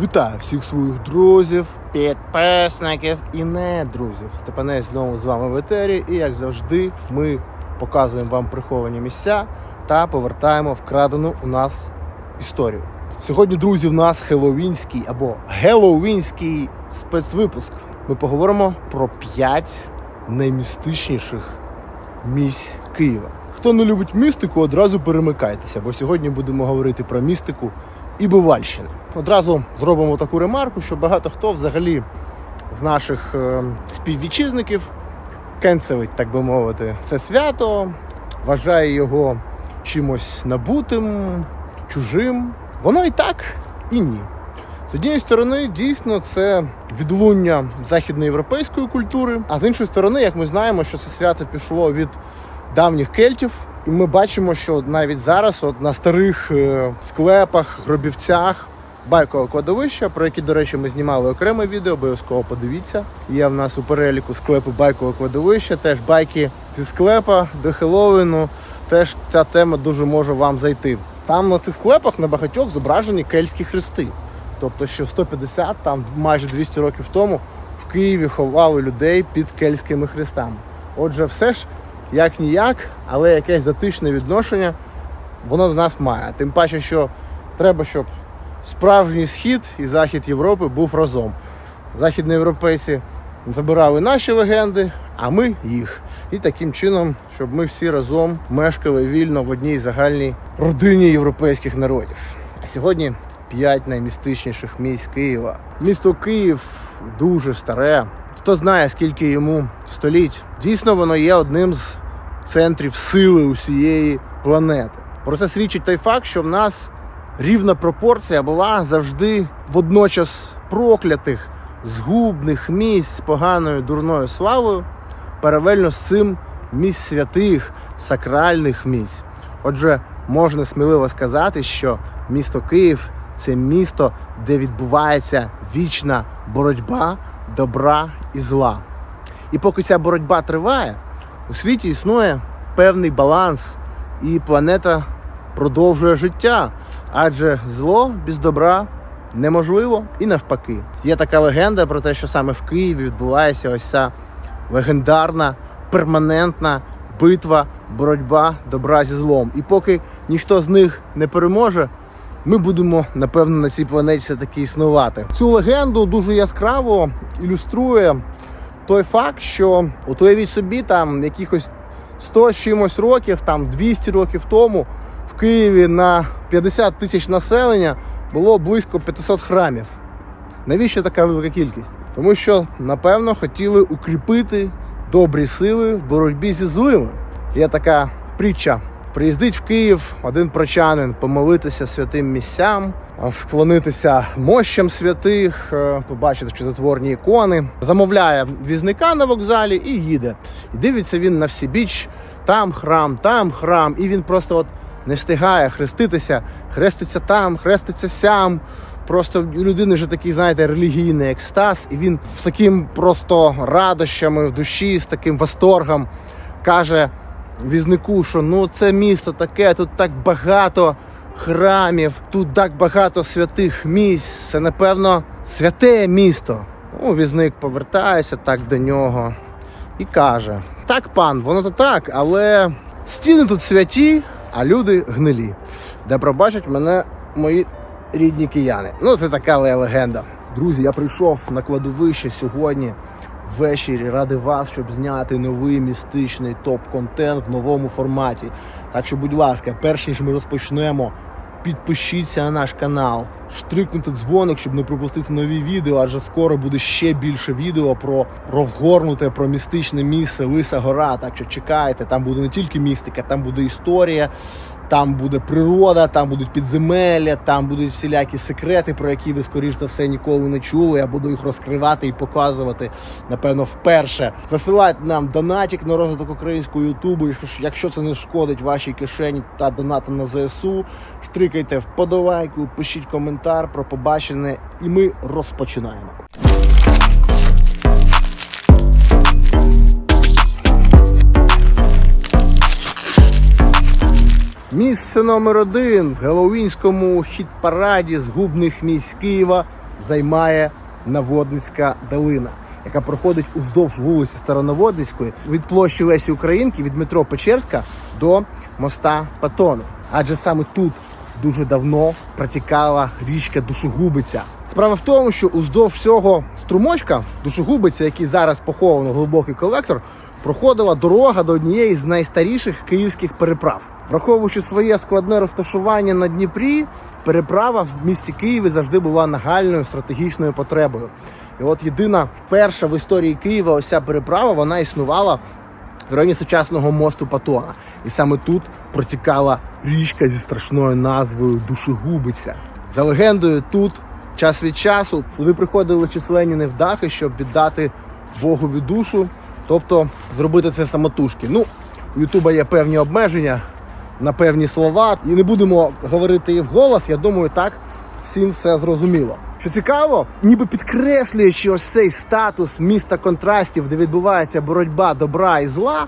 Вітаю всіх своїх друзів, підписників і не друзів. Степанець знову з вами в етері. І як завжди, ми показуємо вам приховані місця та повертаємо вкрадену у нас історію. Сьогодні, друзі, в нас хеллоуінський або геловінський спецвипуск. Ми поговоримо про 5 наймістичніших місць Києва. Хто не любить містику, одразу перемикайтеся, бо сьогодні будемо говорити про містику і Бувальщини. Одразу зробимо таку ремарку, що багато хто взагалі з наших е, співвітчизників кенселить, так би мовити, це свято, вважає його чимось набутим, чужим. Воно і так, і ні. З однієї сторони, дійсно, це відлуння західноєвропейської культури, а з іншої сторони, як ми знаємо, що це свято пішло від давніх кельтів. І ми бачимо, що навіть зараз, от на старих е, склепах, гробівцях байкового кладовища, про які, до речі, ми знімали окреме відео, обов'язково подивіться. Є в нас у переліку склепи байкового кладовища, теж байки зі склепа до Хеллоуіну. Теж ця тема дуже може вам зайти. Там на цих склепах на багатьох зображені кельтські хрести. Тобто, що 150, там майже 200 років тому в Києві ховали людей під кельтськими хрестами. Отже, все ж як ніяк, але якесь затишне відношення воно до нас має. Тим паче, що треба, щоб справжній схід і захід Європи був разом. Західноєвропейці забирали наші легенди, а ми їх. І таким чином, щоб ми всі разом мешкали вільно в одній загальній родині європейських народів. А сьогодні п'ять наймістичніших місць Києва. Місто Київ дуже старе. Хто знає, скільки йому століть. Дійсно, воно є одним з центрів сили усієї планети. Про це свідчить той факт, що в нас рівна пропорція була завжди водночас проклятих, згубних місць з поганою дурною славою, паралельно з цим місць святих, сакральних місць. Отже, можна сміливо сказати, що місто Київ це місто, де відбувається вічна боротьба добра і зла. І поки ця боротьба триває, у світі існує певний баланс, і планета продовжує життя, адже зло без добра неможливо і навпаки. Є така легенда про те, що саме в Києві відбувається ось ця легендарна, перманентна битва, боротьба добра зі злом. І поки ніхто з них не переможе, ми будемо напевно на цій планеті все таки існувати. Цю легенду дуже яскраво ілюструє той факт, що от уявіть собі, там якихось 100 чимось років, там 200 років тому Києві на 50 тисяч населення було близько 500 храмів. Навіщо така велика кількість? Тому що, напевно, хотіли укріпити добрі сили в боротьбі зі злими. Є така притча. Приїздить в Київ один прочанин помолитися святим місцям, вклонитися мощам святих, е, побачити чудотворні ікони, замовляє візника на вокзалі і їде. І дивиться він на всі біч, там храм, там храм, і він просто от не встигає хреститися, хреститься там, хреститься сям. Просто у людини вже такий, знаєте, релігійний екстаз, і він з таким просто радощами в душі, з таким восторгом каже візнику, що ну це місто таке, тут так багато храмів, тут так багато святих місць. Це, напевно, святе місто. Ну, візник повертається так до нього і каже: Так, пан, воно то так, але стіни тут святі, а люди гнилі. Де пробачать мене мої рідні кияни. Ну, це така легенда. Друзі, я прийшов на кладовище сьогодні ввечері ради вас, щоб зняти новий містичний топ-контент в новому форматі. Так що, будь ласка, перш ніж ми розпочнемо, підпишіться на наш канал, штрикнути дзвоник, щоб не пропустити нові відео, адже скоро буде ще більше відео про розгорнуте, про містичне місце Лиса Гора. Так що чекайте, там буде не тільки містика, там буде історія. Там буде природа, там будуть підземелля, там будуть всілякі секрети, про які ви, скоріш за все, ніколи не чули. Я буду їх розкривати і показувати, напевно, вперше. Засилайте нам донатик на розвиток українського ютубу. Якщо це не шкодить вашій кишені та донати на ЗСУ, штрикайте вподобайку, пишіть коментар про побачене, і ми розпочинаємо. Місце номер один в Геловінському хіт-параді згубних місць Києва займає Наводницька долина, яка проходить уздовж вулиці Старонаводницької від площі Лесі Українки від метро Печерська до моста Патону. Адже саме тут дуже давно протікала річка Душогубиця. Справа в тому, що уздовж цього струмочка Душогубиця, який зараз поховано глибокий колектор, проходила дорога до однієї з найстаріших київських переправ. Враховуючи своє складне розташування на Дніпрі, переправа в місті Києві завжди була нагальною стратегічною потребою. І от єдина перша в історії Києва ось ця переправа вона існувала в районі сучасного мосту Патона. І саме тут протікала річка зі страшною назвою Душегубиця. За легендою, тут час від часу туди приходили численні невдахи, щоб віддати Богові душу, тобто зробити це самотужки. Ну, у Ютуба є певні обмеження на певні слова, і не будемо говорити їх вголос. Я думаю, так всім все зрозуміло. Що цікаво, ніби підкреслюючи ось цей статус міста контрастів, де відбувається боротьба добра і зла,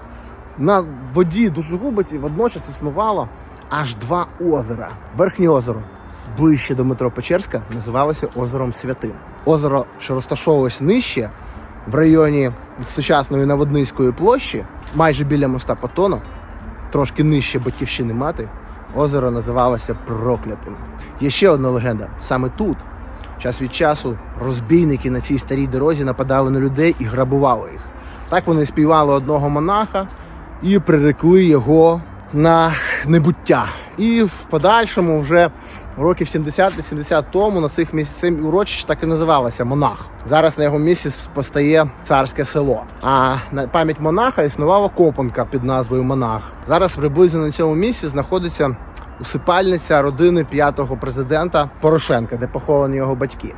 на воді Душогубиці водночас існувало аж два озера. Верхнє озеро ближче до метро Печерська називалося озером Святим. Озеро, що розташовувалось нижче, в районі сучасної Наводницької площі, майже біля моста Патона, трошки нижче батьківщини мати, озеро називалося Проклятим. Є ще одна легенда. Саме тут, час від часу, розбійники на цій старій дорозі нападали на людей і грабували їх. Так вони співали одного монаха і прирекли його на небуття. І в подальшому, вже років 70-80 тому, на цих місцях урочище так і називалося Монах. Зараз на його місці постає царське село. А на пам'ять монаха існувала копанка під назвою Монах. Зараз приблизно на цьому місці знаходиться усипальниця родини п'ятого президента Порошенка, де поховані його батьки.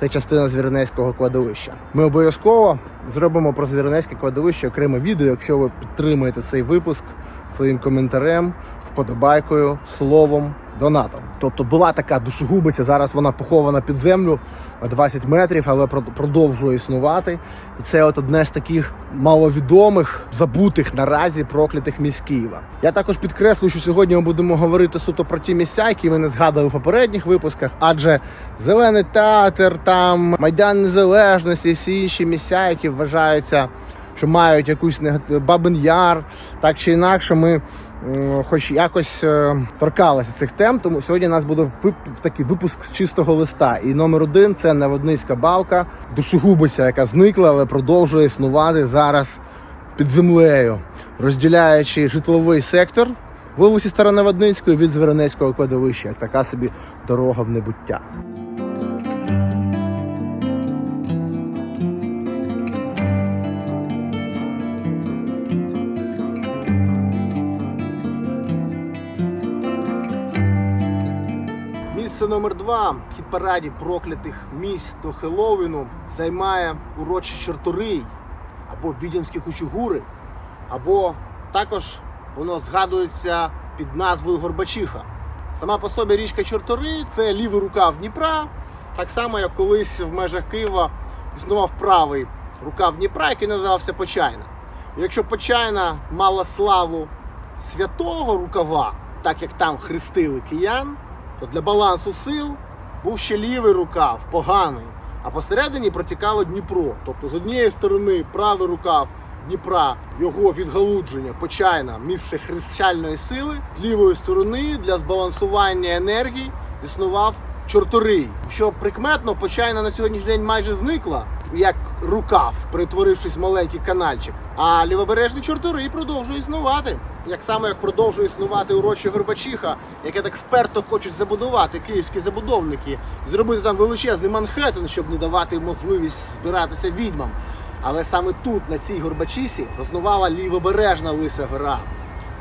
Це частина Звіринецького кладовища. Ми обов'язково зробимо про Звіринецьке кладовище окреме відео, якщо ви підтримуєте цей випуск своїм коментарем, вподобайкою, словом, донатом. Тобто була така душогубиця, зараз вона похована під землю на 20 метрів, але прод- продовжує існувати. І це от одне з таких маловідомих, забутих наразі проклятих місць Києва. Я також підкреслюю, що сьогодні ми будемо говорити суто про ті місця, які ми не згадували в попередніх випусках, адже зелений театр, там майдан незалежності, всі інші місця, які вважаються що мають якусь Бабин Яр, так чи інакше, ми хоч якось е, торкалися цих тем. Тому сьогодні у нас буде вип, такий випуск з чистого листа. І номер один це Наводницька балка, душогубиця, яка зникла, але продовжує існувати зараз під землею, розділяючи житловий сектор вулиці Старонаводницької від Зверонецького кладовища, як така собі дорога в небуття. Місце номер в хіт-параді проклятих місць до Хеллоуіну займає урочі Чорторий або Відьомські кучугури, або також воно згадується під назвою Горбачиха. Сама по собі річка Чорторий це лівий рукав Дніпра, так само як колись в межах Києва існував правий рукав Дніпра, який називався Почайна. І Якщо Почайна мала славу святого рукава, так як там хрестили киян, то для балансу сил був ще лівий рукав, поганий, а посередині протікало Дніпро. Тобто з однієї сторони правий рукав Дніпра, його відгалудження, почайна, місце хрещальної сили, з лівої сторони для збалансування енергії існував чорторий. Що прикметно, почайна на сьогоднішній день майже зникла, як рукав, перетворившись в маленький канальчик. А лівобережний чорторий продовжує існувати. Як саме як продовжує існувати урочі Горбачиха, яке так вперто хочуть забудувати київські забудовники, зробити там величезний Манхеттен, щоб не давати можливість збиратися відьмам. Але саме тут, на цій Горбачісі, заснувала лівобережна Лиса Гора.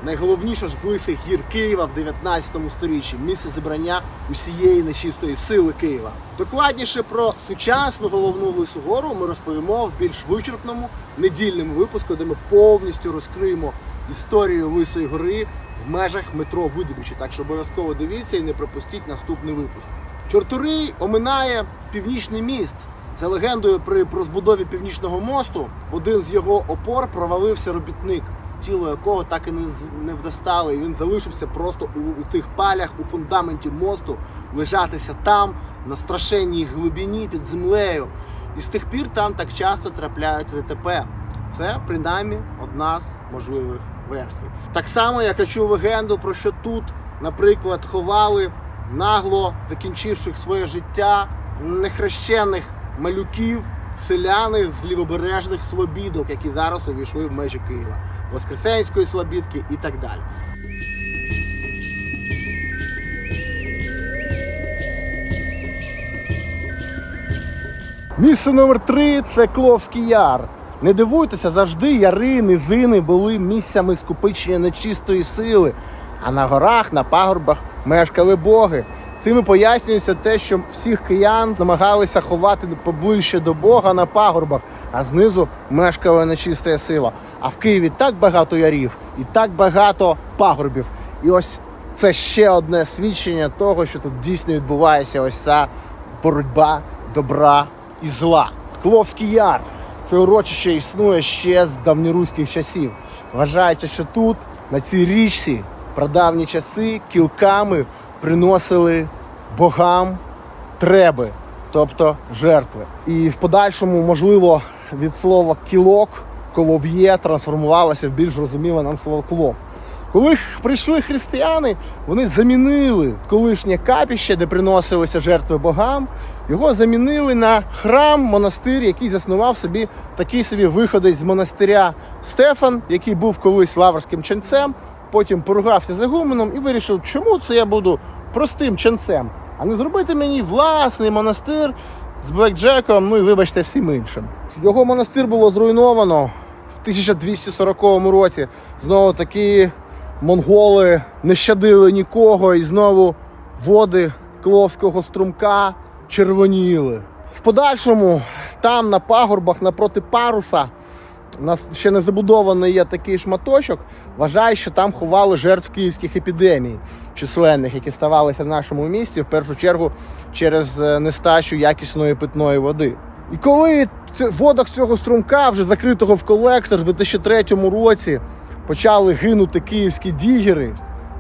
Найголовніше ж в лисих гір Києва в 19 сторіччі місце зібрання усієї нечистої сили Києва. Докладніше про сучасну головну лису гору ми розповімо в більш вичерпному недільному випуску, де ми повністю розкриємо історію Лисої гори в межах метро Видобичі. Так що обов'язково дивіться і не пропустіть наступний випуск. Чортурий оминає північний міст. За легендою, при розбудові північного мосту один з його опор провалився робітник, тіло якого так і не, не вдостали. І він залишився просто у, у тих палях, у фундаменті мосту, лежатися там на страшенній глибині під землею. І з тих пір там так часто трапляються ДТП. Це принаймні одна з можливих версій. Так само, я чув легенду, про що тут, наприклад, ховали нагло закінчивших своє життя нехрещених малюків, селяни з лівобережних слобідок, які зараз увійшли в межі Києва, Воскресенської слобідки і так далі. Місце номер три це Кловський Яр. Не дивуйтеся, завжди яри, низини були місцями скупичення нечистої сили, а на горах, на пагорбах мешкали боги. Цим і пояснюється те, що всіх киян намагалися ховати поближче до Бога на пагорбах, а знизу мешкала нечиста сила. А в Києві так багато ярів і так багато пагорбів. І ось це ще одне свідчення того, що тут дійсно відбувається ось ця боротьба добра і зла. Кловський яр. Це урочище існує ще з давньоруських часів. Вважається, що тут, на цій річці, прадавні часи кілками приносили богам треби, тобто жертви. І в подальшому, можливо, від слова кілок, колов'є трансформувалося в більш розуміле нам слово клов. Коли прийшли християни, вони замінили колишнє капіще, де приносилися жертви богам. Його замінили на храм, монастир, який заснував собі такий собі виходець з монастиря Стефан, який був колись лаврським ченцем, потім поругався з Ігуменом і вирішив, чому це я буду простим ченцем, а не зробити мені власний монастир з Блекджеком, ну і вибачте всім іншим. Його монастир було зруйновано 1240 році. Знову таки монголи не щадили нікого, і знову води Кловського струмка червоніли. В подальшому, там на пагорбах напроти паруса, нас ще не забудований є такий шматочок. Вважаю, що там ховали жертв київських епідемій численних, які ставалися в нашому місті, в першу чергу через е, нестачу якісної питної води. І коли в водах цього струмка, вже закритого в колектор, в 2003 році почали гинути київські дігери,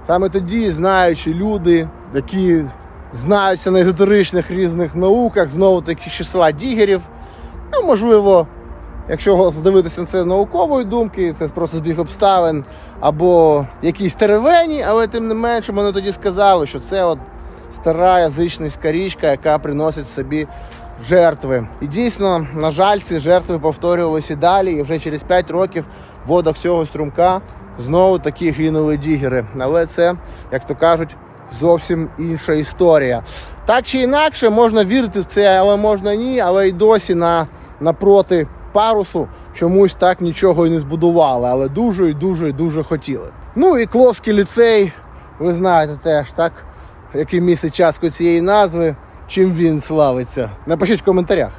саме тоді, знаючи люди, які знаються на езотеричних різних науках, знову таки числа дігерів, ну, можливо, якщо здивитися на це наукової думки, це просто збіг обставин або якісь теревені, але тим не менше вони тоді сказали, що це от стара язичницька річка, яка приносить собі жертви. І дійсно, на жаль, ці жертви повторювалися далі, і вже через 5 років в водах цього струмка знову такі гинули дігери. Але це, як то кажуть, зовсім інша історія. Так чи інакше, можна вірити в це, але можна ні, але й досі на, напроти парусу чомусь так нічого і не збудували, але дуже і дуже і дуже хотіли. Ну і Кловський ліцей, ви знаєте теж, так, який місяць частку цієї назви, чим він славиться. Напишіть в коментарях.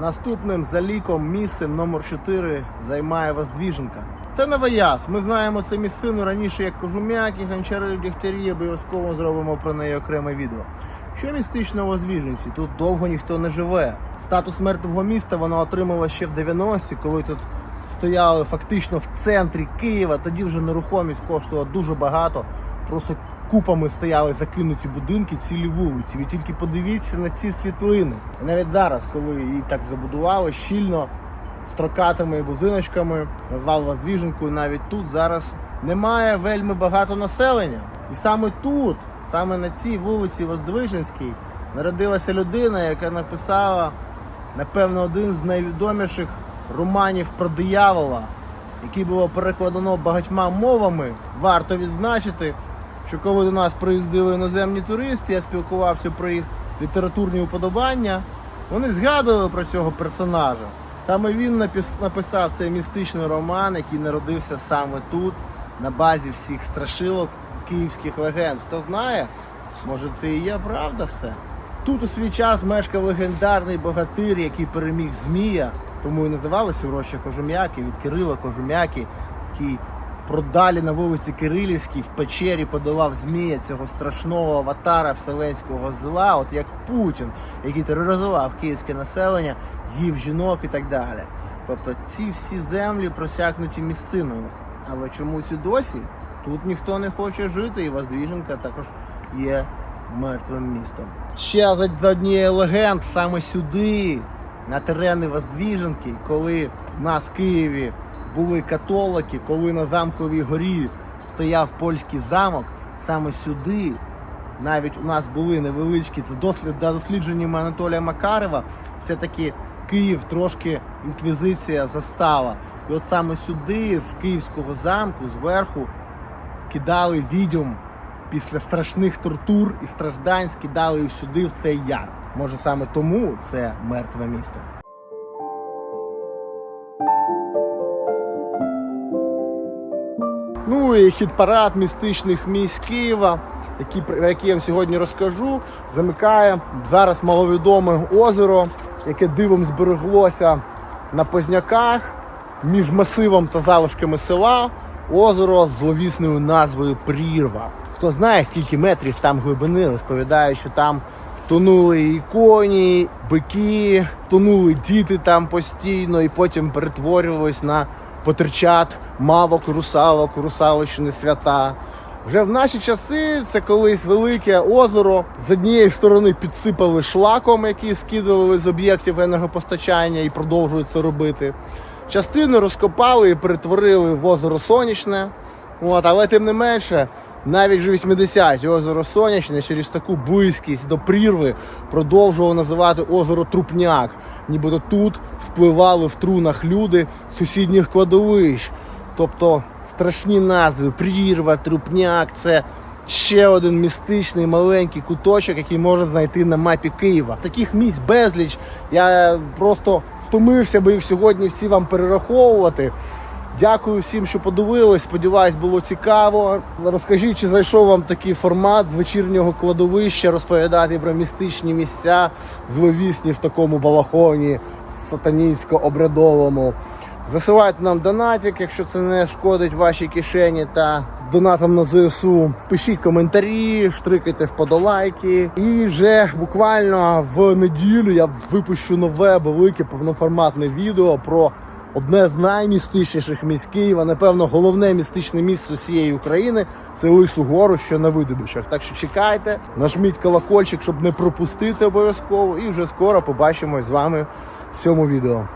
Наступним за ліком місцем номер 4 займає Воздвіженка. Це Новояз. Ми знаємо це місцину раніше як Кожум'яки, Гончари, Дігтярі, обов'язково зробимо про неї окреме відео. Що містично у Воздвіженці? Тут довго ніхто не живе. Статус мертвого міста вона отримала ще в 90-ті, коли тут стояли фактично в центрі Києва. Тоді вже нерухомість коштувала дуже багато. Просто купами стояли закинуті будинки, цілі вулиці. Ви тільки подивіться на ці світлини. І навіть зараз, коли її так забудували, щільно строкатими будиночками, назвав вас двіженкою, навіть тут зараз немає вельми багато населення. І саме тут, саме на цій вулиці Воздвиженській, народилася людина, яка написала, напевно, один з найвідоміших романів про диявола, який було перекладено багатьма мовами. Варто відзначити, що коли до нас приїздили іноземні туристи, я спілкувався про їх літературні уподобання, вони згадували про цього персонажа. Саме він написав цей містичний роман, який народився саме тут, на базі всіх страшилок київських легенд. Хто знає, може це і є правда все. Тут у свій час мешкав легендарний богатир, який переміг Змія, тому і називалися урочі Кожум'яки від Кирила Кожум'яки, який продалі на вулиці Кирилівській в печері подолав Змія цього страшного аватара вселенського зла, от як Путін, який тероризував київське населення, їв жінок і так далі. Тобто ці всі землі просякнуті місциною. Але чомусь і досі тут ніхто не хоче жити, і Воздвіженка також є мертвим містом. Ще за однією легенд, саме сюди, на терени Воздвіженки, коли в нас в Києві були католики, коли на замковій горі стояв польський замок, саме сюди навіть у нас були невеличкі це дослід за дослідженнями Анатолія Макарова. Все-таки Київ трошки інквізиція застала. І от саме сюди, з Київського замку, зверху, кидали відьом після страшних тортур і страждань, скидали їх сюди в цей яр. Може саме тому це мертве місто. Ну і хіт-парад містичних місць Києва, які, про які я вам сьогодні розкажу, замикає зараз маловідоме озеро, яке дивом збереглося на Позняках між масивом та залишками села. Озеро з зловісною назвою Прірва. Хто знає, скільки метрів там глибини, розповідає, що там тонули і коні, і бики, тонули діти там постійно, і потім перетворювались на потерчат, мавок, русалок, русалочні свята. Вже в наші часи це колись велике озеро. З однієї сторони підсипали шлаком, який скидували з об'єктів енергопостачання і продовжують це робити. Частину розкопали і перетворили в озеро Сонячне. От, але тим не менше, навіть вже 80-ті озеро Сонячне через таку близькість до прірви продовжувало називати озеро Трупняк. Нібито тут впливали в трунах люди сусідніх кладовищ. Тобто страшні назви Прірва, Трупняк це ще один містичний маленький куточок, який можна знайти на мапі Києва. Таких місць безліч. Я просто втомився би їх сьогодні всі вам перераховувати. Дякую всім, що подивились. Сподіваюсь, було цікаво. Розкажіть, чи зайшов вам такий формат з вечірнього кладовища, розповідати про містичні місця, зловісні в такому балахоні сатанійсько-обрядовому. Засилайте нам донатик, якщо це не шкодить вашій кишені та донатам на ЗСУ. Пишіть коментарі, штрикайте вподолайки. І вже буквально в неділю я випущу нове велике повноформатне відео про одне з наймістичніших місць Києва. Напевно, головне містичне місце всієї України це Лису Гору, що на видобичах. Так що чекайте, нажміть колокольчик, щоб не пропустити обов'язково. І вже скоро побачимось з вами в цьому відео.